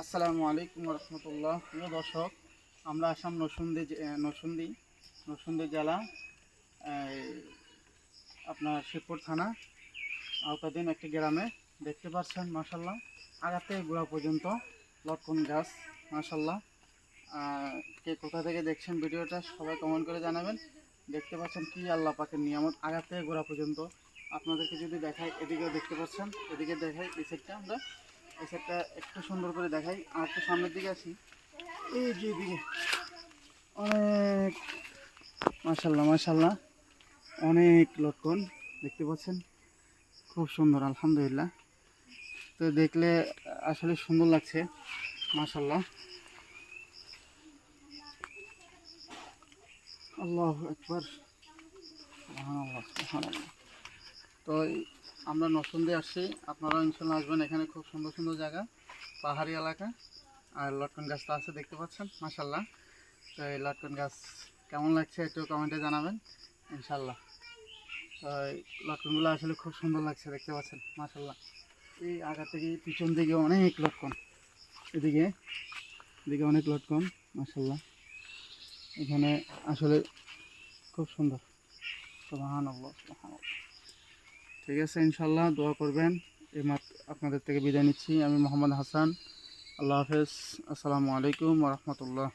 আসসালামু আলাইকুম রহমতুল্লাহ প্রিয় দর্শক, আমরা আসাম নসুন্দি নসুন্দি নসুন্দি জেলা আপনার শিবপুর থানা, আওতাধীন একটি গ্রামে দেখতে পাচ্ছেন মাসাল্লাহ আগাতে গোড়া পর্যন্ত লটকন গাছ মাসাল্লাহ কে কোথা থেকে দেখছেন ভিডিওটা, সবাই কমেন্ট করে জানাবেন। দেখতে পাচ্ছেন কি আল্লাহ পাকের নিয়ামত। আগাতে গোড়া পর্যন্ত আপনাদেরকে যদি দেখাই এদিকেও দেখতে পাচ্ছেন, এদিকে দেখাই এই সাইডটা আমরা এই একটু সুন্দর করে দেখাই, আর একটু সামনের দিকে আসি। এই যে এদিকে, অনেক মাশাল্লাহ মাশাল্লাহ অনেক লটকন, দেখতে পাচ্ছেন? খুব সুন্দর, আলহামদুলিল্লাহ। তো দেখলে আসলে সুন্দর লাগছে মাশাল্লাহ আল্লাহ একবার। তো আমরা নসন্দে আসছি। আপনারা ইনশাল্লাহ আসবেন এখানে। খুব সুন্দর সুন্দর জায়গা। পাহাড়ি এলাকা। আর লটকন গাছটা আছে, দেখতে পাচ্ছেন? মাশাল্লাহ তো এই লটকন গাছ কেমন লাগছে একটু কমেন্টে জানাবেন ইনশাল্লাহ তো এই লটকনগুলো আসলে খুব সুন্দর লাগছে, দেখতে পাচ্ছেন? মাশাল্লাহ এই আগা থেকে পিছন দিকে অনেক লটকন। এদিকে এদিকে অনেক লটকন মাশাল্লাহ এখানে আসলে খুব সুন্দর। সুবহানাল্লাহ সুবহানাল্লাহ। ঠিক আছে ইনশাল্লাহ দোয়া করবেন। এই আপনাদের থেকে বিদায় নিচ্ছি। আমি মোহাম্মদ হাসান। আল্লাহ হাফেজ। আসসালামু আলাইকুম রহমতুল্লাহ।